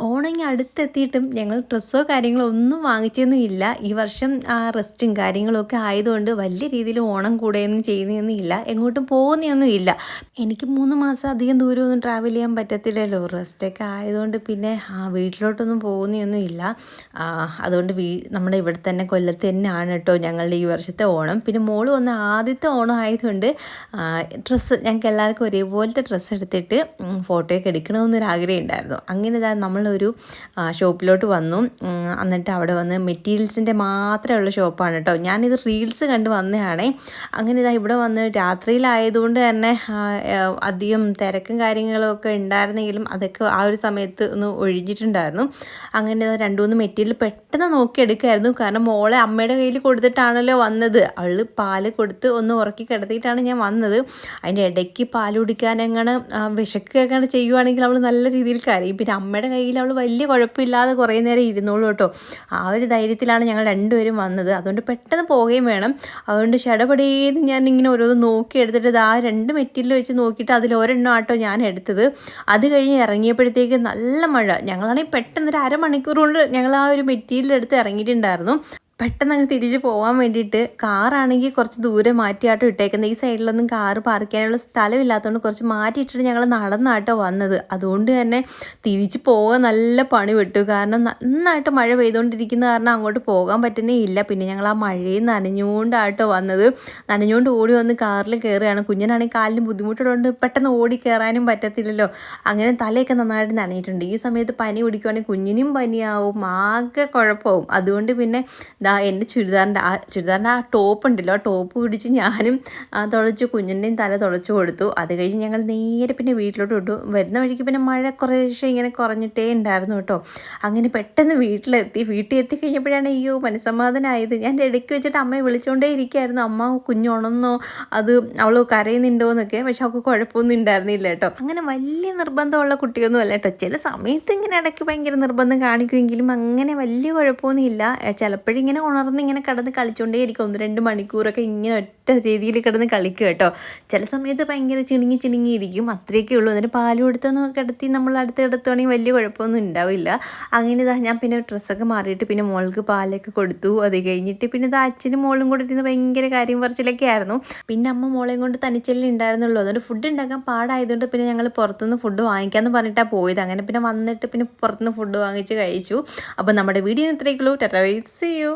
ഓണം ഇങ്ങ് അടുത്തെത്തിയിട്ടും ഞങ്ങൾ ഡ്രസ്സോ കാര്യങ്ങളോ ഒന്നും വാങ്ങിച്ചൊന്നും ഇല്ല ഈ വർഷം ആ റെസ്റ്റും കാര്യങ്ങളും ഒക്കെ ആയതുകൊണ്ട് വലിയ രീതിയിൽ ഓണം കൂടുകയൊന്നും ചെയ്യുന്നതൊന്നും ഇല്ല എങ്ങോട്ടും പോകുന്നതൊന്നും ഇല്ല എനിക്ക് മൂന്ന് മാസം അധികം ദൂരമൊന്നും ട്രാവൽ ചെയ്യാൻ പറ്റത്തില്ലല്ലോ. റെസ്റ്റൊക്കെ ആയതുകൊണ്ട് പിന്നെ ആ വീട്ടിലോട്ടൊന്നും പോകുന്നതൊന്നും ഇല്ല അതുകൊണ്ട് വീ നമ്മുടെ ഇവിടെ തന്നെ കൊല്ലത്ത് തന്നെയാണ് കേട്ടോ ഞങ്ങളുടെ ഈ വർഷത്തെ ഓണം. പിന്നെ മോൾ വന്ന ആദ്യത്തെ ഓണം ആയതുകൊണ്ട് ഡ്രസ്സ് ഞങ്ങൾക്ക് എല്ലാവർക്കും ഒരേപോലത്തെ ഡ്രസ്സ് എടുത്തിട്ട് ഫോട്ടോയൊക്കെ എടുക്കണമെന്നൊരു ആഗ്രഹം ഉണ്ടായിരുന്നു. അങ്ങനെ നമ്മളൊരു ഷോപ്പിലോട്ട് വന്നു. എന്നിട്ട് അവിടെ വന്ന് മെറ്റീരിയൽസിന്റെ മാത്രമേ ഉള്ള ഷോപ്പാണ് കേട്ടോ. ഞാനിത് റീൽസ് കണ്ട് വന്നതാണേ. അങ്ങനെ ഇതാ ഇവിടെ വന്ന് രാത്രിയിലായതുകൊണ്ട് തന്നെ അധികം തിരക്കും കാര്യങ്ങളൊക്കെ ഉണ്ടായിരുന്നെങ്കിലും അതൊക്കെ ആ ഒരു സമയത്ത് ഒന്ന് ഒഴിഞ്ഞിട്ടുണ്ടായിരുന്നു. അങ്ങനെ രണ്ടു മൂന്ന് മെറ്റീരിയൽ പെട്ടെന്ന് നോക്കി എടുക്കുമായിരുന്നു കാരണം മോളെ അമ്മയുടെ കയ്യിൽ കൊടുത്തിട്ടാണല്ലോ വന്നത്. അവൾ പാൽ കൊടുത്ത് ഒന്ന് ഉറക്കി കിടത്തിയിട്ടാണ് ഞാൻ വന്നത്. അതിന്റെ ഇടയ്ക്ക് പാൽ കുടിക്കാനെങ്ങനെ വിശക്കുകയൊക്കെ ചെയ്യുവാണെങ്കിൽ അവൾ നല്ല രീതിയിൽ കരയും. പിന്നെ അമ്മയുടെ കയ്യിൽ അവൾ വലിയ കുഴപ്പമില്ലാതെ കുറേ നേരം ഇരുന്നോളൂ കേട്ടോ. ആ ഒരു ധൈര്യത്തിലാണ് ഞങ്ങൾ രണ്ടുപേരും വന്നത്. അതുകൊണ്ട് പെട്ടെന്ന് പോവുകയും വേണം. അതുകൊണ്ട് ഷടപടേന്ന് ഞാൻ ഇങ്ങനെ ഓരോന്ന് നോക്കി എടുത്തിട്ട് ആ രണ്ട് മെറ്റീരിയൽ വെച്ച് നോക്കിയിട്ട് അതിൽ ഒരെണ്ണം ആട്ടോ ഞാൻ എടുത്തത്. അത് കഴിഞ്ഞ് ഇറങ്ങിയപ്പോഴത്തേക്ക് നല്ല മഴ. ഞങ്ങളാണെങ്കിൽ പെട്ടെന്ന് ഒരു അരമണിക്കൂർ കൊണ്ട് ഞങ്ങൾ ആ ഒരു മെറ്റീരിയൽ എടുത്ത് ഇറങ്ങിയിട്ടുണ്ടായിരുന്നു. പെട്ടെന്ന് തിരിച്ച് പോകാൻ വേണ്ടിയിട്ട് കാറാണെങ്കിൽ കുറച്ച് ദൂരെ മാറ്റിയാട്ടോ ഇട്ടേക്കുന്നത് ഈ സൈഡിലൊന്നും കാറ് പാർക്കാനുള്ള സ്ഥലമില്ലാത്തതുകൊണ്ട് കുറച്ച് മാറ്റിയിട്ടിട്ട് ഞങ്ങൾ നടന്നാട്ടോ വന്നത്. അതുകൊണ്ട് തന്നെ തിരിച്ച് പോകാൻ നല്ല പണി വിട്ടു. കാരണം നന്നായിട്ട് മഴ പെയ്തുകൊണ്ടിരിക്കുന്ന കാരണം അങ്ങോട്ട് പോകാൻ പറ്റുന്നേ ഇല്ല. പിന്നെ ഞങ്ങൾ ആ മഴയിൽ നനഞ്ഞുകൊണ്ടാട്ടോ വന്നത്. നനഞ്ഞുകൊണ്ട് ഓടി വന്ന് കാറിൽ കയറുകയാണ് കുഞ്ഞിനാണെങ്കിൽ കാലിന് ബുദ്ധിമുട്ടുള്ളതുകൊണ്ട് പെട്ടെന്ന് ഓടി കയറാനും പറ്റത്തില്ലല്ലോ. അങ്ങനെ തലയൊക്കെ നന്നായിട്ട് നനഞ്ഞിട്ടുണ്ട്. ഈ സമയത്ത് പനി പിടിക്കുവാണെങ്കിൽ കുഞ്ഞിനും പനിയാവും. ആകെ കുഴപ്പമാവും അതുകൊണ്ട് പിന്നെ ദാ എന്റെ ചുരിദാറിന്റെ ആ ചുരിദാറിന്റെ ആ ടോപ്പ് ഉണ്ടല്ലോ ആ ടോപ്പ് പിടിച്ച് ഞാനും തുളച്ച് കുഞ്ഞിന്റെയും തല തുളച്ച് കൊടുത്തു. അത് കഴിഞ്ഞ് ഞങ്ങൾ നേരെ പിന്നെ വീട്ടിലോട്ട് വിട്ടു. വരുന്ന വഴിക്ക് പിന്നെ മഴ കുറേശ്ശെ ഇങ്ങനെ കുറഞ്ഞിട്ടേ ഉണ്ടായിരുന്നു കേട്ടോ. അങ്ങനെ പെട്ടെന്ന് വീട്ടിലെത്തി. വീട്ടിൽ എത്തി കഴിഞ്ഞപ്പോഴാണ് അയ്യോ മനസ്സമാധാനമായത് ഞാൻ ഇടയ്ക്ക് വെച്ചിട്ട് അമ്മയെ വിളിച്ചുകൊണ്ടേ ഇരിക്കുകയായിരുന്നു അമ്മ കുഞ്ഞുണന്നോ അത് അവൾ കരയുന്നുണ്ടോ എന്നൊക്കെ. പക്ഷെ അവൾക്ക് കുഴപ്പമൊന്നും ഉണ്ടായിരുന്നില്ല കേട്ടോ. അങ്ങനെ വലിയ നിർബന്ധമുള്ള കുട്ടിയൊന്നും അല്ല കേട്ടോ. ചില സമയത്ത് ഇങ്ങനെ ഇടയ്ക്ക് ഭയങ്കര നിർബന്ധം കാണിക്കുമെങ്കിലും അങ്ങനെ വലിയ കുഴപ്പമൊന്നും ഇല്ല ചിലപ്പോഴിങ്ങനെ ഉണർന്ന് ഇങ്ങനെ കിടന്ന് കളിച്ചുകൊണ്ടേ ഇരിക്കും ഒന്ന് രണ്ട് മണിക്കൂറൊക്കെ ഇങ്ങനെ രീതിയിൽ കിടന്ന് കളിക്കും കേട്ടോ. ചില സമയത്ത് ഭയങ്കര ചിണുങ്ങി ഇരിക്കും അത്രയൊക്കെ ഉള്ളൂ. അതിന് പാൽ കൊടുത്തൊന്ന് കിടത്തി നമ്മൾ അടുത്ത് കിടത്തുവാണെങ്കിൽ വലിയ കുഴപ്പമൊന്നും ഉണ്ടാവില്ല. അങ്ങനെ ഇതാ ഞാൻ പിന്നെ ഡ്രസ്സൊക്കെ മാറിയിട്ട് പിന്നെ മോൾക്ക് പാലൊക്കെ കൊടുത്തു. അത് കഴിഞ്ഞിട്ട് പിന്നെ ഇത് അച്ഛനും മോളും കൂടെ ഇരുന്ന് ഭയങ്കര കാര്യം പറച്ചിലൊക്കെ ആയിരുന്നു. പിന്നെ അമ്മ മോളെയും കൊണ്ട് തനിച്ചല്ലേ ഉണ്ടായിരുന്നുള്ളൂ. അതുകൊണ്ട് ഫുഡ് ഉണ്ടാക്കാൻ പാടായതുകൊണ്ട് പിന്നെ ഞങ്ങൾ പുറത്തുനിന്ന് ഫുഡ് വാങ്ങിക്കാമെന്ന് പറഞ്ഞിട്ടാണ് പോയത്. അങ്ങനെ പിന്നെ വന്നിട്ട് പിന്നെ പുറത്തുനിന്ന് ഫുഡ് വാങ്ങിച്ച് കഴിച്ചു. അപ്പോൾ നമ്മുടെ വീഡിയോ ഇത്രയൊക്കെ ഉള്ളൂ. Tata C U